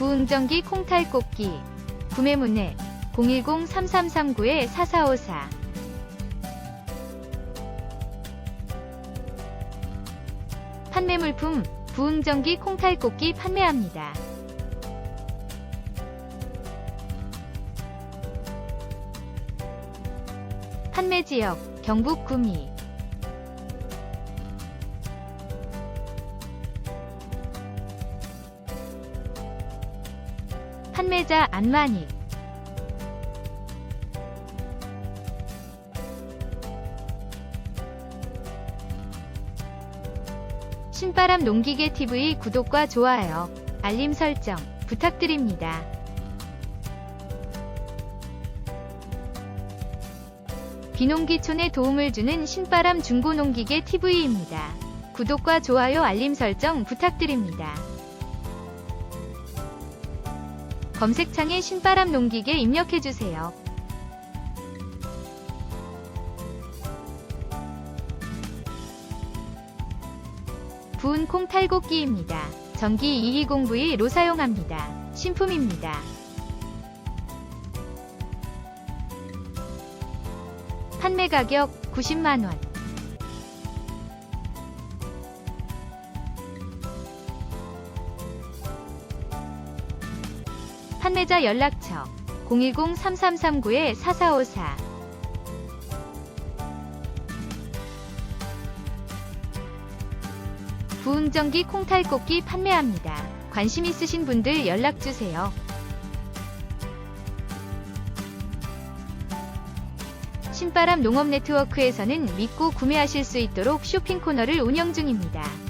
부응전기 콩탈꽃기. 구매 문의 010-3339-4454 판매 물품 부응전기 콩탈꽃기 판매합니다. 판매 지역 경북 구미 판매자 안만희 신바람 농기계 TV 구독과 좋아요, 알림 설정 부탁드립니다. 비농기촌에 도움을 주는 신바람 중고농기계 TV입니다. 구독과 좋아요 알림 설정 부탁드립니다. 검색창에 신바람 농기계 입력해주세요. 부은 콩 탈곡기입니다. 전기 2202로 사용합니다. 신품입니다. 판매 가격 90만원. 판매자 연락처 010-3339-4454 부응전기 콩탈꽃기 판매합니다. 관심 있으신 분들 연락주세요. 신바람 농업 네트워크에서는 믿고 구매하실 수 있도록 쇼핑 코너를 운영 중입니다.